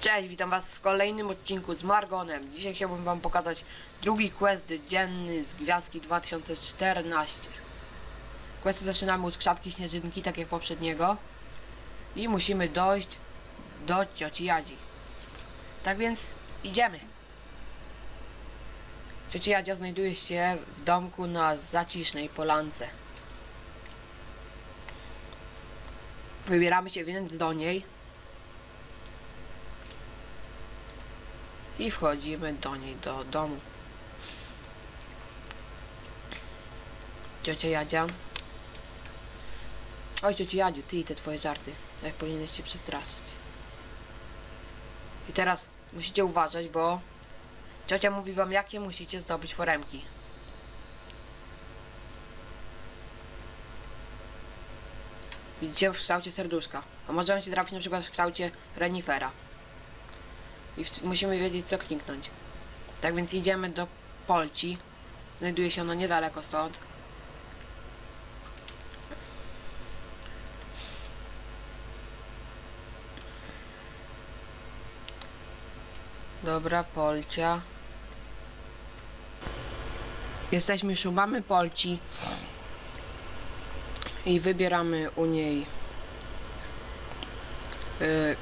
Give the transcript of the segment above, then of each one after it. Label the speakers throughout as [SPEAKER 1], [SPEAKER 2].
[SPEAKER 1] Cześć, witam was w kolejnym odcinku z Margonem. Dzisiaj chciałbym wam pokazać drugi quest dzienny z Gwiazdki 2014. Questy zaczynamy od krzatki śnieżynki, tak jak poprzedniego. I musimy dojść do cioci Jadzi. Tak więc idziemy. Ciocia Jadzia znajduje się w domku na zacisznej polance. Wybieramy się więc do niej. I wchodzimy do niej, do domu. Ciocia Jadzia. Oj, ciocia Jadziu, ty i te twoje żarty. Jak powinieneś się przestraszyć. I teraz musicie uważać, bo ciocia mówi wam, jakie musicie zdobyć foremki. Widzicie w kształcie serduszka. A może on się trafić na przykład w kształcie renifera. I musimy wiedzieć co kliknąć. Tak więc idziemy do Polci. Znajduje się ono niedaleko stąd. Dobra, Polcia. Jesteśmy mamy Polci. I wybieramy u niej yy,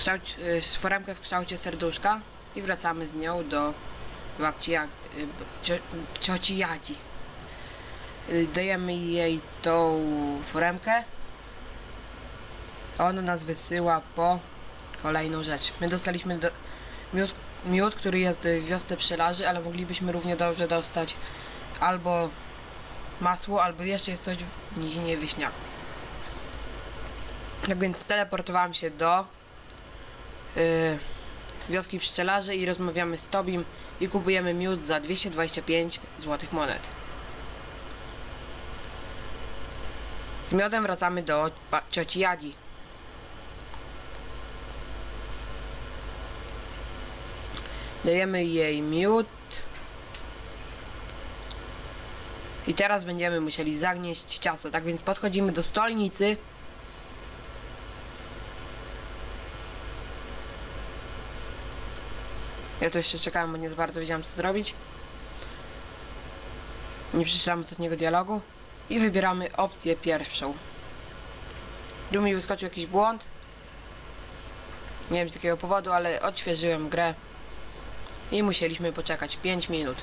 [SPEAKER 1] kształcie, y, foremkę w kształcie serduszka i wracamy z nią do babci Jak, y, cio, cioci Jadzi. Y, Dajemy jej tą foremkę. Ona nas wysyła po kolejną rzecz. My dostaliśmy do, miód, miód, który jest w wiosce pszczelarzy, ale moglibyśmy równie dobrze dostać albo masło, albo jeszcze jest coś w nizinie wieśniaków. Tak więc teleportowałem się do y, wioski pszczelarzy i rozmawiamy z Tobim i kupujemy miód za 225 złotych monet. Z miodem wracamy do cioci Jadzi. Dajemy jej miód. I teraz będziemy musieli zagnieść ciasto. Tak więc podchodzimy do stolnicy. Ja tu jeszcze czekałem, bo nie za bardzo wiedziałem co zrobić. Nie przeczytałem ostatniego dialogu. I wybieramy opcję pierwszą. Tu mi wyskoczył jakiś błąd. Nie wiem z jakiego powodu, ale odświeżyłem grę. I musieliśmy poczekać 5 minut.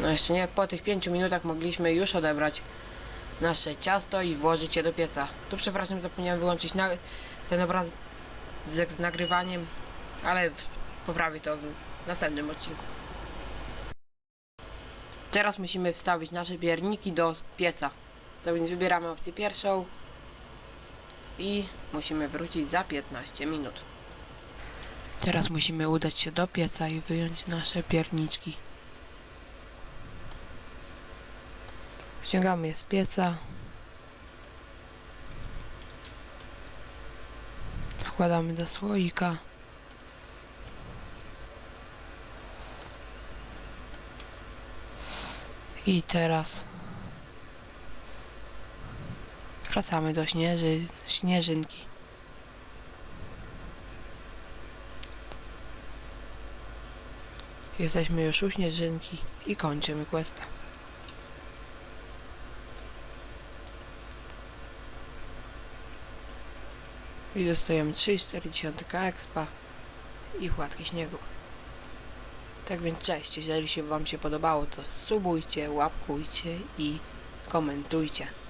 [SPEAKER 1] No jeszcze nie, po tych 5 minutach mogliśmy już odebrać nasze ciasto i włożyć je do pieca. Tu przepraszam, zapomniałem wyłączyć na, ten obraz z nagrywaniem, ale poprawię to w następnym odcinku. Teraz musimy wstawić nasze pierniki do pieca. To więc wybieramy opcję pierwszą i musimy wrócić za 15 minut. Teraz musimy udać się do pieca i wyjąć nasze pierniczki. Wciągamy je z pieca. Wkładamy do słoika. I teraz wracamy do śnieży, śnieżynki. Jesteśmy już u śnieżynki i kończymy questa. I dostajemy 3,4 expa i płatki śniegu. Tak więc cześć, jeżeli się wam się podobało to subujcie, łapkujcie i komentujcie.